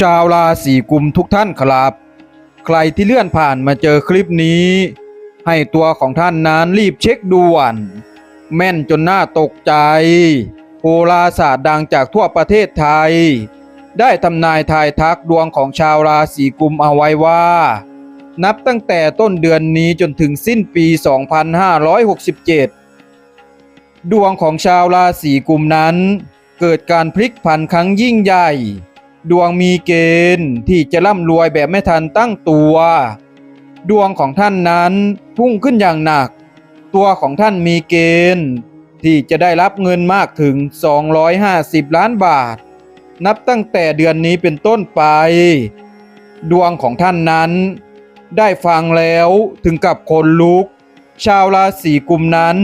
ชาวราศีกุมทุกท่านครับ ใครที่เลื่อนผ่านมาเจอคลิปนี้ ให้ตัวของท่านนั้นรีบเช็คด่วน แม่นจนน่าตกใจโหราศาสตร์ดังจากทั่วประเทศไทย ได้ทำนายทายทักดวงของชาวราศีกุมเอาไว้ว่า นับตั้งแต่ต้นเดือนนี้จนถึงสิ้นปี 2567 ดวงของชาวราศีกุมนั้น เกิดการพลิกผันครั้งยิ่งใหญ่ ดวงมีเกณฑ์ที่จะร่ำรวยแบบไม่ทันตั้งตัว ดวงของท่านนั้นพุ่งขึ้นอย่างหนัก ตัวของท่านมีเกณฑ์ ที่จะได้รับเงินมากถึง 250 ล้านบาท นับตั้งแต่เดือนนี้เป็นต้นไป ดวงของท่านนั้น ได้ฟังแล้วถึงกับคนลุก ชาวราศีกุมนั้น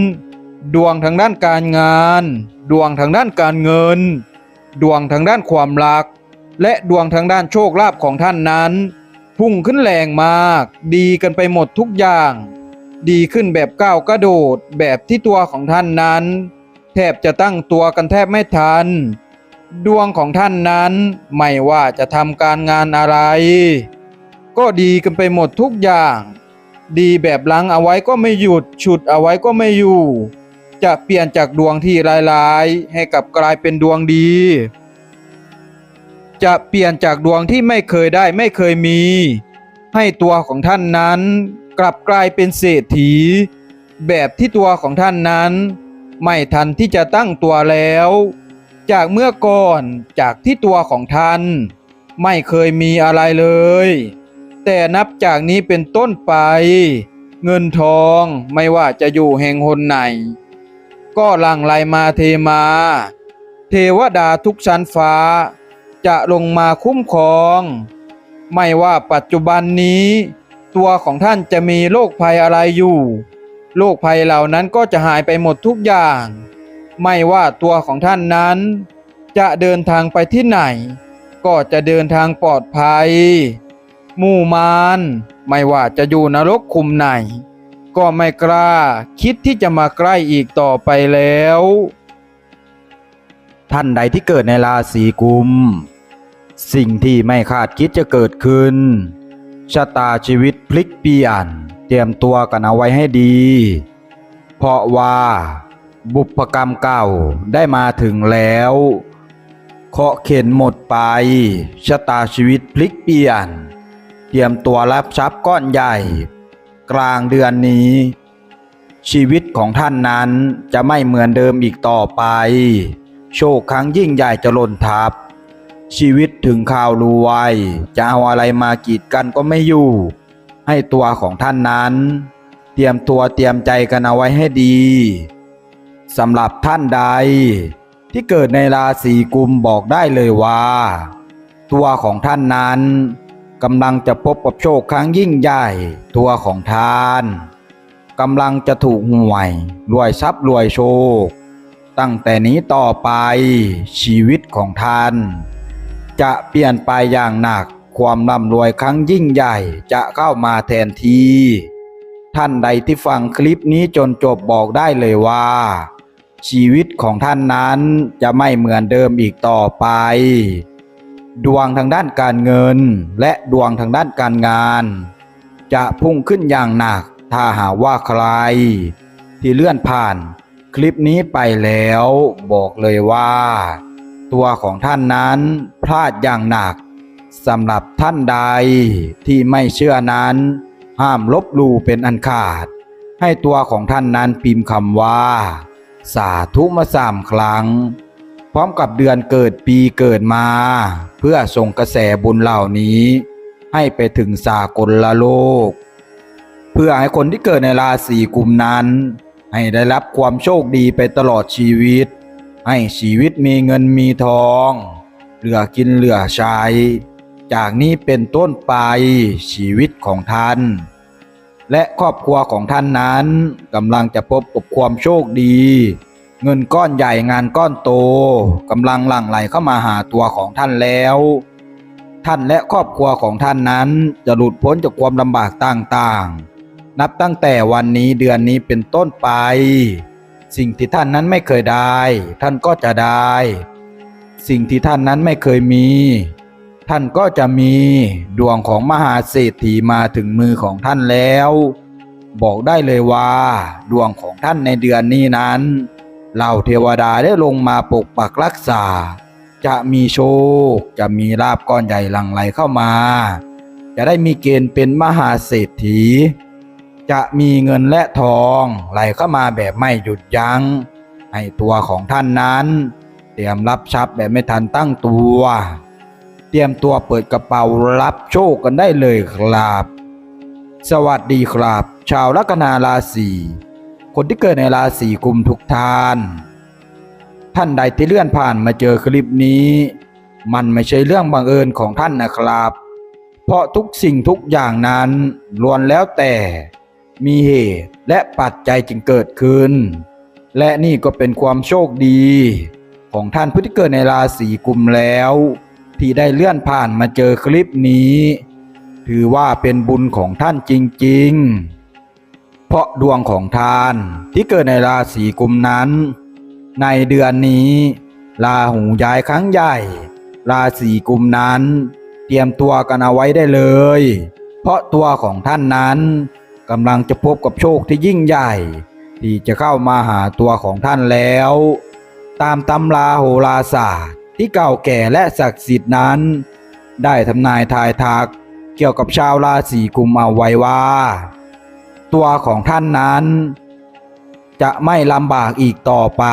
ดวงทางด้านการงาน ดวงทางด้านการเงิน ดวงทางด้านความรัก และดวงทางด้านโชคลาภของท่านนั้น พุ่งขึ้นแรงมาก ดีกันไปหมดทุกอย่าง ดีขึ้นแบบก้าวกระโดดแบบที่ตัวของท่านนั้น แทบจะตั้งตัวกันแทบไม่ทัน ดวงของท่านนั้นไม่ว่าจะทำการงานอะไร ก็ดีกันไปหมดทุกอย่าง ดีแบบลังเอาไว้ก็ไม่หยุดฉุดเอาไว้ก็ไม่อยู่ จะเปลี่ยนจากดวงที่ร้ายๆให้กลับกลายเป็นดวงดี จะเปลี่ยนจากดวงที่ไม่เคยได้ไม่เคยมี ให้ตัวของท่านนั้น กลับกลายเป็นเศรษฐี แบบที่ตัวของท่านนั้น ไม่ทันที่จะตั้งตัวแล้ว จากเมื่อก่อนจากที่ตัวของท่าน ไม่เคยมีอะไรเลย แต่นับจากนี้เป็นต้นไป เงินทองไม่ว่าจะอยู่แห่งหนไหน ก็หลั่งไหลมาเทมา เทวดาทุกชั้นฟ้า จะลงมาคุ้มครอง ไม่ว่าปัจจุบันนี้ ตัวของท่านจะมีโรคภัยอะไรอยู่โรคภัยเหล่านั้นก็จะหายไปหมดทุกอย่าง ไม่ว่าตัวของท่านนั้น จะเดินทางไปที่ไหน ก็จะเดินทางปลอดภัยหมู่มารไม่ว่าจะอยู่นรกคุมไหน ก็ไม่กล้าคิดที่จะมาใกล้อีกต่อไปแล้ว ท่านใดที่เกิดในราศีกุม สิ่งที่ไม่คาดคิดจะเกิดขึ้น ชะตาชีวิตพลิกเปลี่ยน เตรียมตัวกันเอาไว้ให้ดี เพราะว่าบุพกรรมเก่าได้มาถึงแล้วเคาะเข็นหมดไป ชะตาชีวิตพลิกเปลี่ยน เตรียมตัวรับทรัพย์ก้อนใหญ่ กลางเดือนนี้ ชีวิตของท่านนั้นจะไม่เหมือนเดิมอีกต่อไป โชคครั้งยิ่งใหญ่จะล่นทับ ชีวิตถึงข่าวรวยจะเอาอะไรมากีดกันก็ไม่อยู่ ให้ตัวของท่านนั้น เตรียมตัวเตรียมใจกันเอาไว้ให้ดีสำหรับท่านใด ที่เกิดในราศีกุมบอกได้เลยว่า ตัวของท่านนั้นกำลังจะพบกับโชคครั้งยิ่งใหญ่ ตัวของท่านกำลังจะถูกหวยรวยทรัพย์รวยโชค ตั้งแต่นี้ต่อไปชีวิตของท่าน จะเปลี่ยนไปอย่างหนัก ความร่ำรวยครั้งยิ่งใหญ่จะเข้ามาแทนที่ท่านใดที่ฟังคลิปนี้จนจบบอกได้เลยว่า ชีวิตของท่านนั้นจะไม่เหมือนเดิมอีกต่อไป ดวงทางด้านการเงินและดวงทางด้านการงาน จะพุ่งขึ้นอย่างหนัก ถ้าหากว่าใคร ที่เลื่อนผ่านคลิปนี้ไปแล้วบอกเลยว่า ตัวของท่านนั้นพลาดอย่างหนักสำหรับท่านใดที่ไม่เชื่อนั้น ห้ามลบลู่เป็นอันขาด ให้ตัวของท่านนั้นพิมพ์คำว่า สาธุมาสามครั้ง พร้อมกับเดือนเกิดปีเกิดมา เพื่อส่งกระแสบุญเหล่านี้ ให้ไปถึงสากลละโลก เพื่อให้คนที่เกิดในราศีกุมนั้น ให้ได้รับความโชคดีไปตลอดชีวิต ให้ชีวิตมีเงินมีทอง เหลือกินเหลือใช้ จากนี้เป็นต้นไปชีวิตของท่าน และครอบครัวของท่านนั้นกำลังจะพบกับความโชคดี เงินก้อนใหญ่งานก้อนโตกำลังหลั่งไหลเข้ามาหาตัวของท่านแล้ว ท่านและครอบครัวของท่านนั้นจะหลุดพ้นจากความลำบากต่างๆ นับตั้งแต่วันนี้เดือนนี้เป็นต้นไป สิ่งที่ท่านนั้นไม่เคยได้ ท่านก็จะได้ สิ่งที่ท่านนั้นไม่เคยมี ท่านก็จะมีดวงของมหาเศรษฐีมาถึงมือของท่านแล้ว บอกได้เลยว่า ดวงของท่านในเดือนนี้นั้นเหล่าเทวดาได้ลงมาปกปักรักษา จะมีโชค จะมีลาบก้อนใหญ่หลั่งไหลเข้ามา จะได้มีเกณฑ์เป็นมหาเศรษฐี จะมีเงินและทองไหลเข้ามาแบบไม่หยุดยัง้ง ให้ตัวของท่านนั้น เตรียมรับทรัพย์แบบไม่ทันตั้งตัว เตรียมตัวเปิดกระเป๋ารับโชคกันได้เลยครับ สวัสดีครับ ชาวลัคนาราศีคนที่เกิดในราศีกุมทุกท่าน ท่านใดที่เลื่อนผ่านมาเจอคลิปนี้ มันไม่ใช่เรื่องบังเอิญของท่านนะครับ เพราะทุกสิ่งทุกอย่างนั้นล้วนแล้วแต่ มีเหตุและปัจจัยจึงเกิดขึ้น และนี่ก็เป็นความโชคดี ของท่านผู้ที่เกิดในราศีกุมแล้ว ที่ได้เลื่อนผ่านมาเจอคลิปนี้ ถือว่าเป็นบุญของท่านจริง ๆ เพราะดวงของท่านที่เกิดในราศีกุมนั้น ในเดือนนี้ลาหูย้ายครั้งใหญ่ ราศีกุมนั้น เตรียมตัวกันเอาไว้ได้เลย เพราะตัวของท่านนั้น กำลังจะพบกับโชคที่ยิ่งใหญ่ ที่จะเข้ามาหาตัวของท่านแล้ว ตามตำราโหราศาสตร์ที่เก่าแก่และศักดิ์สิทธิ์นั้น ได้ทำนายทายทักเกี่ยวกับชาวราศีกุมเอาไว้ว่า ตัวของท่านนั้น จะไม่ลำบากอีกต่อไป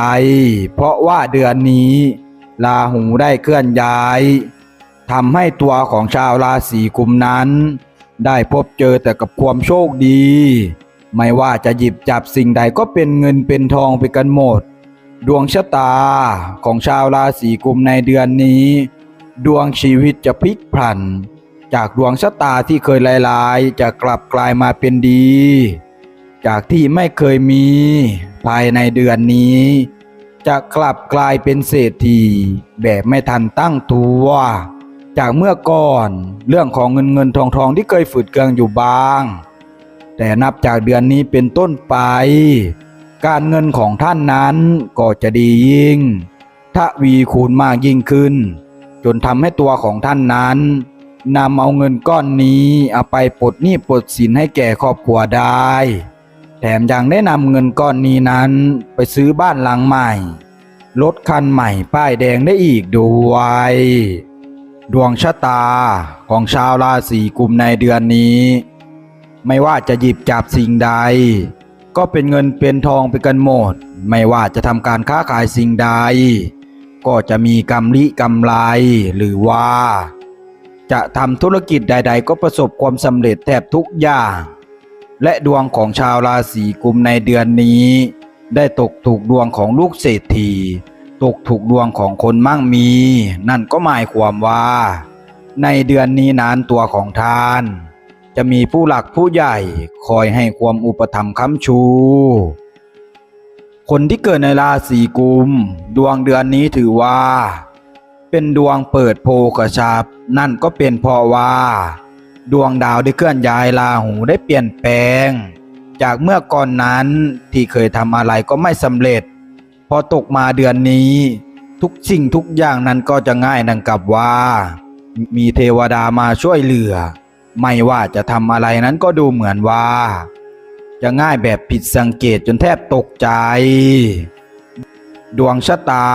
เพราะว่าเดือนนี้ลาหูได้เคลื่อนย้ายทำให้ตัวของชาวราศีกุมนั้น ได้พบเจอแต่กับความโชคดี ไม่ว่าจะหยิบจับสิ่งใดก็เป็นเงินเป็นทองไปกันหมด ดวงชะตาของชาวราศีกุมในเดือนนี้ ดวงชีวิตจะพลิกพลัน จากดวงชะตาที่เคยลายๆ จะกลับกลายมาเป็นดี จากที่ไม่เคยมี ภายในเดือนนี้ จะกลับกลายเป็นเศรษฐีแบบไม่ทันตั้งตัว จากเมื่อก่อนเรื่องของเงินเงินทองทองที่เคยฝืดเคืองอยู่บ้าง แต่นับจากเดือนนี้เป็นต้นไป การเงินของท่านนั้นก็จะดียิ่งทวีคูณมากยิ่งขึ้น จนทำให้ตัวของท่านนั้นนำเอาเงินก้อนนี้เอาไปปลดหนี้ปลดสินให้แก่ครอบครัวได้ แถมยังได้นำเงินก้อนนี้นั้นไปซื้อบ้านหลังใหม่ รถคันใหม่ป้ายแดงได้อีกด้วย ดวงชะตาของชาวราศีกุมในเดือนนี้ ไม่ว่าจะหยิบจับสิ่งใด ก็เป็นเงินเป็นทองไปกันหมด ไม่ว่าจะทำการค้าขายสิ่งใด ก็จะมีกำลิกำไรหรือว่า จะทำธุรกิจใด ๆ ก็ประสบความสำเร็จแทบทุกอย่าง และดวงของชาวราศีกุมในเดือนนี้ ได้ตกถูกดวงของลูกเศรษฐี ตกถูกดวงของคนมั่งมี นั่นก็หมายความว่า ในเดือนนี้นั้นตัวของท่าน จะมีผู้หลักผู้ใหญ่คอยให้ความอุปถัมภ์ค้ำชู คนที่เกิดในราศีกุม ดวงเดือนนี้ถือว่า เป็นดวงเปิดโพกระชับ นั่นก็เป็นเพราะว่า ดวงดาวได้เคลื่อนย้ายราหูได้เปลี่ยนแปลง จากเมื่อก่อนนั้นที่เคยทำอะไรก็ไม่สำเร็จ พอตกมาเดือนนี้ ทุกสิ่งทุกอย่างนั้นก็จะง่ายดังกับว่า มีเทวดามาช่วยเหลือ ไม่ว่าจะทำอะไรนั้นก็ดูเหมือนว่า จะง่ายแบบผิดสังเกตจนแทบตกใจ ดวงชะตา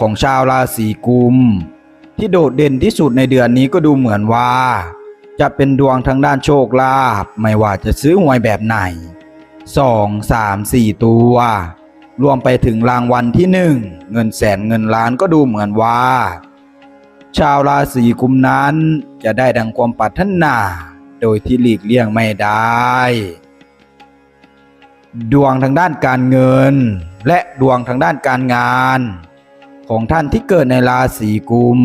ของชาวราศีกุม ที่โดดเด่นที่สุดในเดือนนี้ก็ดูเหมือนว่า จะเป็นดวงทางด้านโชคลาภไม่ว่าจะซื้อหวยแบบไหนสองสามสี่ตัว รวมไปถึงรางวัลที่หนึ่งเงินแสนเงินล้านก็ดูเหมือนว่า ชาวราศีกุมนั้นจะได้ดังความปรารถนา โดยที่หลีกเลี่ยงไม่ได้ ดวงทางด้านการเงิน และดวงทางด้านการงาน ของท่านที่เกิดในราศีกุม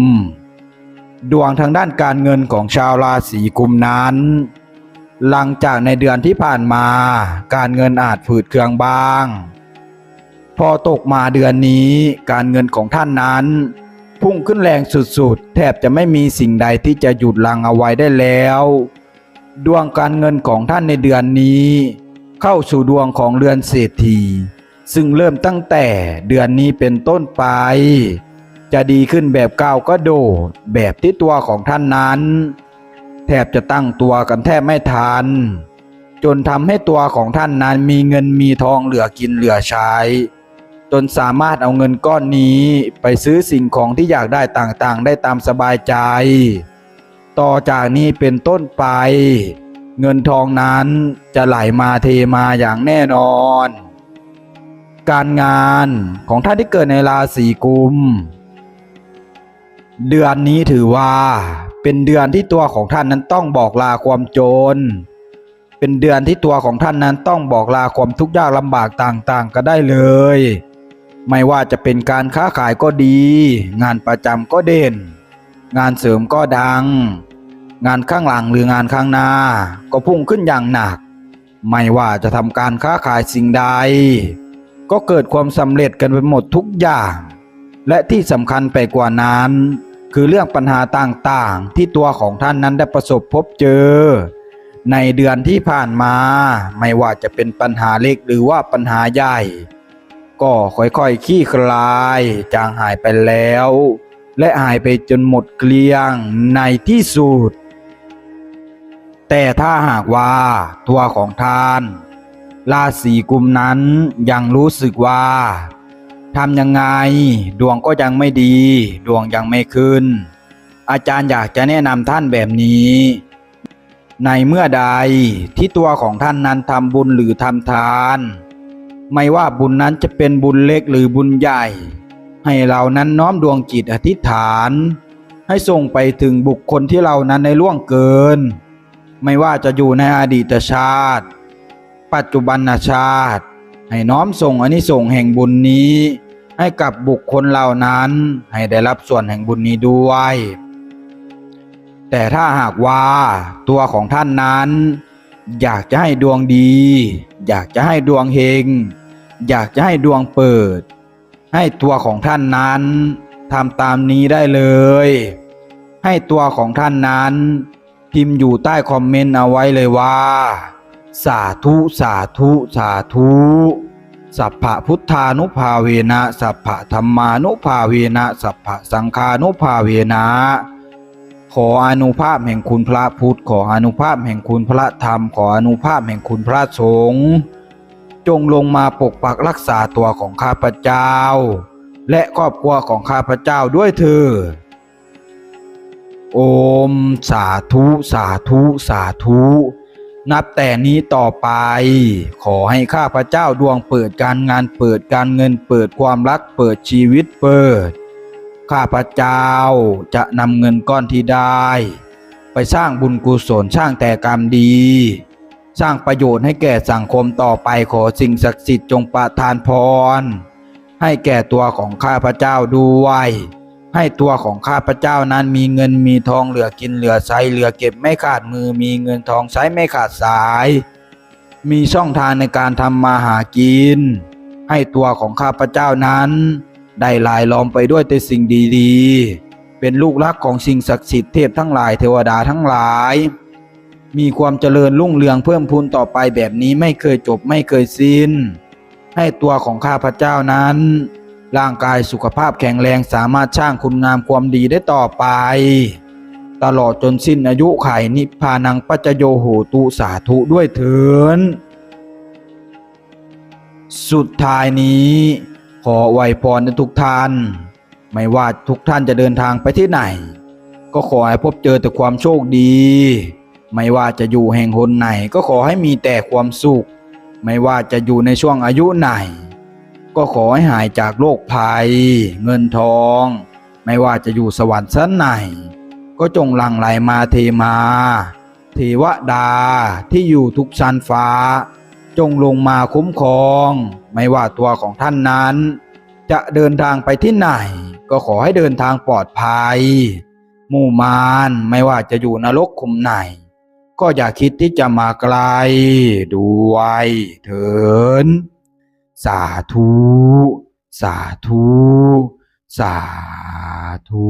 ดวงทางด้านการเงินของชาวราศีกุมนั้น หลังจากในเดือนที่ผ่านมา การเงินอาจฝืดเคืองบ้าง พอตกมาเดือนนี้การเงินของท่านนั้น พุ่งขึ้นแรงสุดๆ แทบจะไม่มีสิ่งใดที่จะหยุดลังเอาไว้ได้แล้ว ดวงการเงินของท่านในเดือนนี้ เข้าสู่ดวงของเรือนเศรษฐีซึ่งเริ่มตั้งแต่เดือนนี้เป็นต้นไป จะดีขึ้นแบบก้าวก็โดดแบบที่ตัวของท่านนั้น แทบจะตั้งตัวกันแทบไม่ทันจนทำให้ตัวของท่านนั้นมีเงินมีทองเหลือกินเหลือใช้ จนสามารถเอาเงินก้อนนี้ไปซื้อสิ่งของที่อยากได้ต่างๆ ได้ตามสบายใจ ต่อจากนี้เป็นต้นไป เงินทองนั้นจะไหลมาเทมาอย่างแน่นอน การงานของท่านที่เกิดในราศีกุม เดือนนี้ถือว่าเป็นเดือนที่ตัวของท่านนั้นต้องบอกลาความจน เป็นเดือนที่ตัวของท่านนั้นต้องบอกลาความทุกข์ยากลำบากต่างๆ ก็ได้เลย ไม่ว่าจะเป็นการค้าขายก็ดี งานประจำก็เด่น งานเสริมก็ดัง งานข้างหลังหรืองานข้างหน้า ก็พุ่งขึ้นอย่างหนัก ไม่ว่าจะทำการค้าขายสิ่งใด ก็เกิดความสำเร็จกันไปหมดทุกอย่าง และที่สำคัญไปกว่านั้น คือเรื่องปัญหาต่างๆ ที่ตัวของท่านนั้นได้ประสบพบเจอ ในเดือนที่ผ่านมา ไม่ว่าจะเป็นปัญหาเล็กหรือว่าปัญหาใหญ่ ก็ค่อยๆขี้คลายจางหายไปแล้ว และหายไปจนหมดเกลี้ยงในที่สุด แต่ถ้าหากว่าตัวของท่านราศีกุมนั้นยังรู้สึกว่าทำยังไงดวงก็ยังไม่ดี ดวงยังไม่ขึ้น อาจารย์อยากจะแนะนำท่านแบบนี้ ในเมื่อใดที่ตัวของท่านนั้นทำบุญหรือทำทาน ไม่ว่าบุญนั้นจะเป็นบุญเล็กหรือบุญใหญ่ ให้เรานั้นน้อมดวงจิตอธิษฐาน ให้ส่งไปถึงบุคคลที่เรานั้นในล่วงเกิน ไม่ว่าจะอยู่ในอดีตชาติ ปัจจุบันชาติ ให้น้อมส่งอานิสงส์แห่งบุญนี้ ให้กับบุคคลเหล่านั้น ให้ได้รับส่วนแห่งบุญนี้ด้วย แต่ถ้าหากว่าตัวของท่านนั้น อยากจะให้ดวงดี อยากจะให้ดวงเฮง อยากจะให้ดวงเปิด ให้ตัวของท่านนั้นทำตามนี้ได้เลย ให้ตัวของท่านนั้น พิมพ์อยู่ใต้คอมเมนต์เอาไว้เลยว่า สาธุสาธุสาธุสัพพะพุทธานุภาเวนะสัพพะธรรมานุภาเวนะสัพพะสังฆานุภาเวนะขออนุภาพแห่งคุณพระพุทธ ขออนุภาพแห่งคุณพระธรรม ขออนุภาพแห่งคุณพระสงฆ์ จงลงมาปกปักรักษาตัวของข้าพเจ้า และครอบครัวของข้าพเจ้าด้วยเถิดโอม สาธุสาธุสาธุ นับแต่นี้ต่อไป ขอให้ข้าพเจ้าดวงเปิดการงานเปิดการเงินเปิดความรักเปิดชีวิตเปิด ข้าพเจ้าจะนำเงินก้อนที่ได้ ไปสร้างบุญกุศลสร้างแต่กรรมดี สร้างประโยชน์ให้แก่สังคมต่อไปขอสิ่งศักดิ์สิทธิ์จงประทานพร ให้แก่ตัวของข้าพเจ้าด้วย ให้ตัวของข้าพเจ้านั้นมีเงินมีทองเหลือกินเหลือใช้เหลือเก็บไม่ขาดมือมีเงินทองใช้ไม่ขาดสาย มีช่องทางในการทำมาหากิน ให้ตัวของข้าพเจ้านั้น ได้ลายล้อมไปด้วยแต่สิ่งดีๆ เป็นลูกรักของสิ่งศักดิ์สิทธิ์เทพทั้งหลายเทวดาทั้งหลาย มีความเจริญรุ่งเรืองเพิ่มพูนต่อไปแบบนี้ไม่เคยจบไม่เคยสิ้น ให้ตัวของข้าพเจ้านั้น ร่างกายสุขภาพแข็งแรงสามารถสร้างคุณงามความดีได้ต่อไป ตลอดจนสิ้นอายุไขนิพพานังปัจโยโหตุสาธุด้วยเถินสุดท้ายนี้ขอไวพรในทุกท่าน ไม่ว่าทุกท่านจะเดินทางไปที่ไหน ก็ขอให้พบเจอแต่ความโชคดี ไม่ว่าจะอยู่แห่งหนไหนก็ขอให้มีแต่ความสุข ไม่ว่าจะอยู่ในช่วงอายุไหน ก็ขอให้หายจากโรคภัย เงินทอง ไม่ว่าจะอยู่สวรรค์ชั้นไหน ก็จงหลั่งไหลมาเทมาเทวดาที่อยู่ทุกชั้นฟ้า จงลงมาคุ้มครอง ไม่ว่าตัวของท่านนั้น จะเดินทางไปที่ไหน ก็ขอให้เดินทางปลอดภัย มู่มารไม่ว่าจะอยู่นรกขุมไหน ก็อย่าคิดที่จะมาไกลด้วยเถินสาธุ สาธุ สาธุ